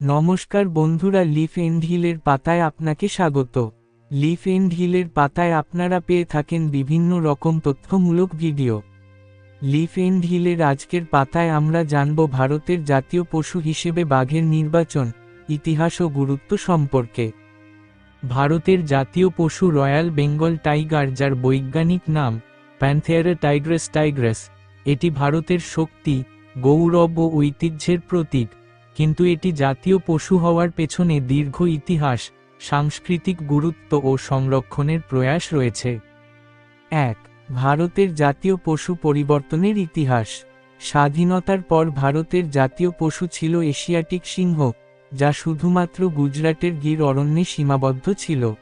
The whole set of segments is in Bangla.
নমস্কার বন্ধুরা লিফ এন্ড হিলের পাতায় আপনাকে স্বাগত। লিফ এন্ড হিলের পাতায় আপনারা পেয়ে থাকেন বিভিন্ন রকম তথ্যমূলক ভিডিও। লিফ এন্ড হিলের আজকের পাতায় আমরা জানব ভারতের জাতীয় পশু হিসেবে বাঘের নির্বাচন, ইতিহাস ও গুরুত্ব সম্পর্কে। ভারতের জাতীয় পশু রয়্যাল বেঙ্গল টাইগার, যার বৈজ্ঞানিক নাম প্যান্থেয়ারা টাইগ্রেস টাইগ্রেস, এটি ভারতের শক্তি, গৌরব ও ঐতিহ্যের প্রতীক। কিন্তু এটি জাতীয় পশু হওয়ার পেছনে দীর্ঘ ইতিহাস, সাংস্কৃতিক গুরুত্ব ও সংরক্ষণের প্রয়াস রয়েছে। এক, ভারতের জাতীয় পশু পরিবর্তনের ইতিহাস। স্বাধীনতার পর ভারতের জাতীয় পশু ছিল এশিয়াটিক সিংহ, যা শুধুমাত্র গুজরাটের গির অরণ্যে সীমাবদ্ধ ছিল।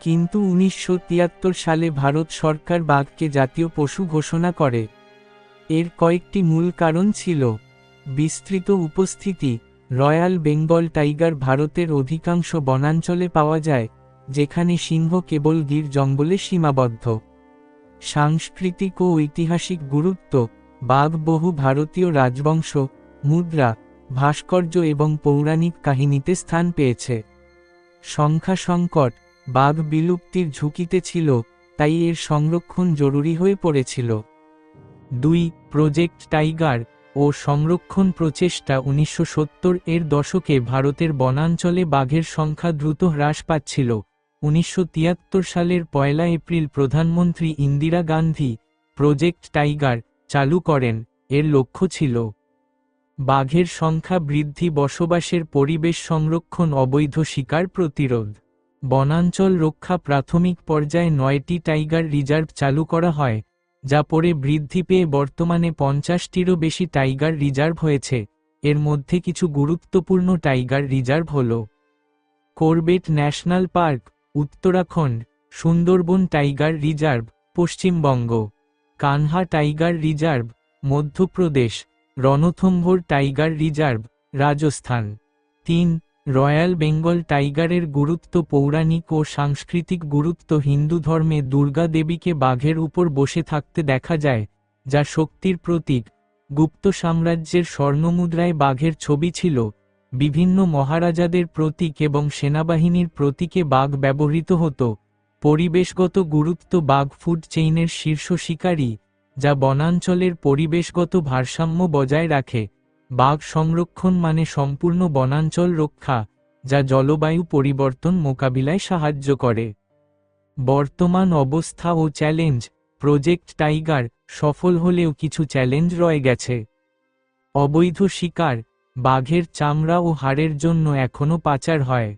কিন্তু উনিশশো তিয়াত্তর সালে ভারত সরকার বাঘকে জাতীয় পশু ঘোষণা করে। এর কয়েকটি মূল কারণ ছিল। বিস্তৃত উপস্থিতি, রয়্যাল বেঙ্গল টাইগার ভারতের অধিকাংশ বনাঞ্চলে পাওয়া যায়, যেখানে সিংহ কেবল গির জঙ্গলে সীমাবদ্ধ। সাংস্কৃতিক ও ঐতিহাসিক গুরুত্ব, বাঘ বহু ভারতীয় রাজবংশ, মুদ্রা, ভাস্কর্য এবং পৌরাণিক কাহিনীতে স্থান পেয়েছে। সংখ্যা সংকট, বাঘ বিলুপ্তির ঝুঁকিতে ছিল, তাই এর সংরক্ষণ জরুরি হয়ে পড়েছিল। দুই, প্রজেক্ট টাইগার ও সংরক্ষণ প্রচেষ্টা উনিশশো সত্তর এর দশকে ভারতের বনাঞ্চলে বাঘের সংখ্যা দ্রুত হ্রাস পাচ্ছিল। উনিশশো তিয়াত্তর সালের পয়লা এপ্রিল প্রধানমন্ত্রী ইন্দিরা গান্ধী প্রজেক্ট টাইগার চালু করেন। এর লক্ষ্য ছিল বাঘের সংখ্যা বৃদ্ধি, বসবাসের পরিবেশ সংরক্ষণ, অবৈধ শিকার প্রতিরোধ। বনাঞ্চল রক্ষা প্রাথমিক পর্যায়ে নয়টি টাইগার রিজার্ভ চালু করা হয়। যা পরে বৃদ্ধি পেয়ে বর্তমানে পঞ্চাশটিরও বেশি টাইগার রিজার্ভ হয়েছে। এর মধ্যে কিছু গুরুত্বপূর্ণ টাইগার রিজার্ভ হল Corbett national park, Uttarakhand, Sundarban tiger reserve, Paschimbanga, Kanha tiger reserve, Madhya Pradesh, Ranthambore tiger reserve, Rajasthan. তিন রয়্যাল বেঙ্গল টাইগারের গুরুত্ব পৌরাণিক ও সাংস্কৃতিক গুরুত্ব হিন্দু ধর্মে দুর্গা দেবীকে বাঘের উপর বসে থাকতে দেখা যায়, যা শক্তির প্রতীক। গুপ্ত সাম্রাজ্যের স্বর্ণমুদ্রায় বাঘের ছবি ছিল। বিভিন্ন মহারাজাদের প্রতীক এবং সেনাবাহিনীর প্রতীকে বাঘ ব্যবহৃত হতো। পরিবেশগত গুরুত্ব বাঘ ফুড চেইনের শীর্ষ শিকারী, যা বনাঞ্চলের পরিবেশগত ভারসাম্য বজায় রাখে। বাঘ সংরক্ষণ মানে সম্পূর্ণ বনাঞ্চল রক্ষা, যা জলবায়ু পরিবর্তন মোকাবিলায় সাহায্য করে। বর্তমান অবস্থা ও চ্যালেঞ্জ, প্রজেক্ট টাইগার, সফল হলেও কিছু চ্যালেঞ্জ রয়ে গেছে। অবৈধ শিকার, বাঘের চামড়া ও হাড়ের জন্য এখনও পাচার হয়।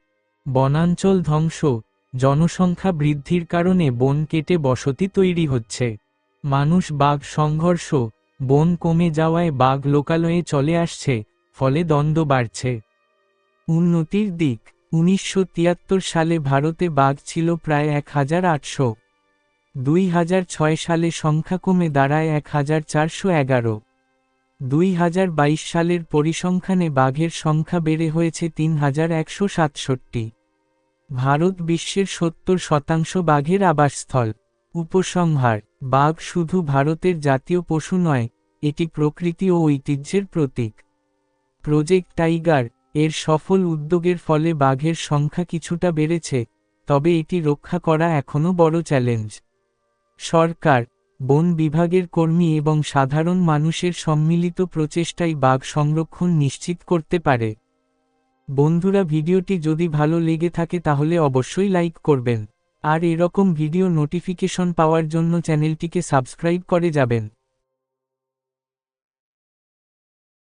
বনাঞ্চল ধ্বংস, জনসংখ্যা বৃদ্ধির কারণে বন কেটে বসতি তৈরি হচ্ছে। মানুষ বাঘ সংঘর্ষ বন কমে যাওয়ায় বাঘ লোকালয়ে চলে আসছে, ফলে দ্বন্দ্ব বাড়ছে। উন্নতির দিক, উনিশশো তিয়াত্তর সালে ভারতে বাঘ ছিল প্রায় এক হাজার আটশো। দুই হাজার ছয় সালে সংখ্যা কমে দাঁড়ায় এক হাজার চারশো এগারো। দুই হাজার বাইশ সালের পরিসংখ্যানে বাঘের সংখ্যা বেড়ে হয়েছে তিন হাজার একশো সাতষট্টি। ভারত বিশ্বের সত্তর শতাংশ বাঘের আবাসস্থল। উপসংহার বাঘ শুধু ভারতের জাতীয় পশু নয়, এটি প্রকৃতি ও ঐতিহ্যের প্রতীক। প্রজেক্ট টাইগার এর সফল উদ্যোগের ফলে বাঘের সংখ্যা কিছুটা বেড়েছে, তবে এটি রক্ষা করা এখনও বড় চ্যালেঞ্জ। সরকার, বন বিভাগের কর্মী এবং সাধারণ মানুষের সম্মিলিত প্রচেষ্টাই বাঘ সংরক্ষণ নিশ্চিত করতে পারে। বন্ধুরা, ভিডিওটি যদি ভালো লেগে থাকে তাহলে অবশ্যই লাইক করবেন। আর এরকম ভিডিও নোটিফিকেশন পাওয়ার জন্য চ্যানেলটিকে সাবস্ক্রাইব করে যাবেন।